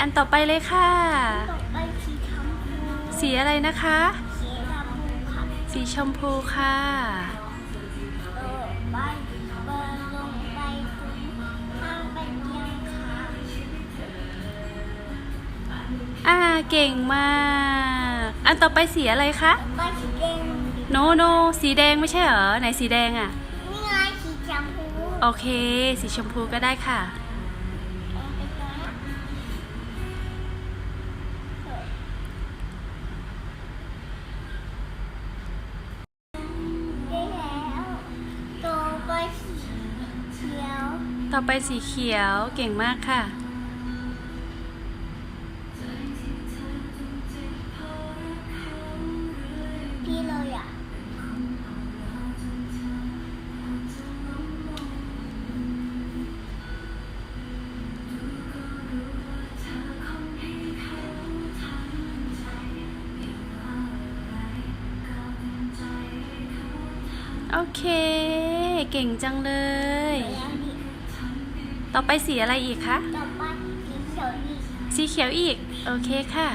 อันต่อไปเลยค่ะ ต่อไปสีชมพูสีอะไรนะคะ สีดำค่ะสีชมพูค่ะ เออไปเบิร์ลงไปถึงทางไปเที่ยงค่ะอ่า เก่งมาก อันต่อไปสีอะไรคะต่อไปสีแดงโนโน สีแดงไม่ใช่เหรอ ไหนสีแดงอะ นี่ไงสีชมพู โอเค สีชมพูก็ได้ค่ะ ต่อไปสีเขียวเก่งมากค่ะ พี่เลยอะโอเค เก่งจังเลยแล้วดิ ต่อไปสีอะไรอีกคะ ต่อไปสีเขียวอีกสีเขียวอีก โอเคค่ะ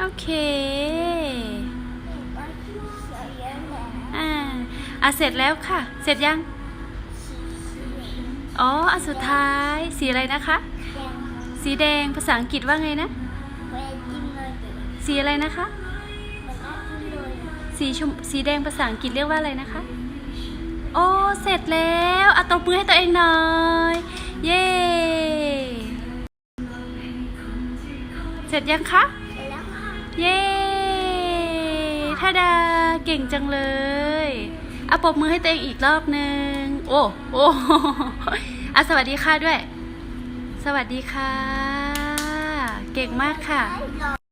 โอเคอ่าอะเสร็จแล้วค่ะ เสร็จยัง อ๋อ อันสุดท้าย สีอะไรนะคะ สีแดง ภาษาอังกฤษว่าไงนะเวจิ้มเลยดิ สีอะไรนะคะ สีชมสีแดงภาษาอังกฤษเรียกว่าอะไรนะคะ โอ้เสร็จแล้วเอะตบมือให้ตัวเองหน่อย เย้เสร็จยังคะเสร็จแล้วค่ะเย้ท่าดาเก่งจังเลยเอะปรบมือให้ตัวเองอีกรอบหนึ่งโอ้โอ้อะสวัสดีค่ะด้วย สวัสดีค่ะ เก่งมากค่ะ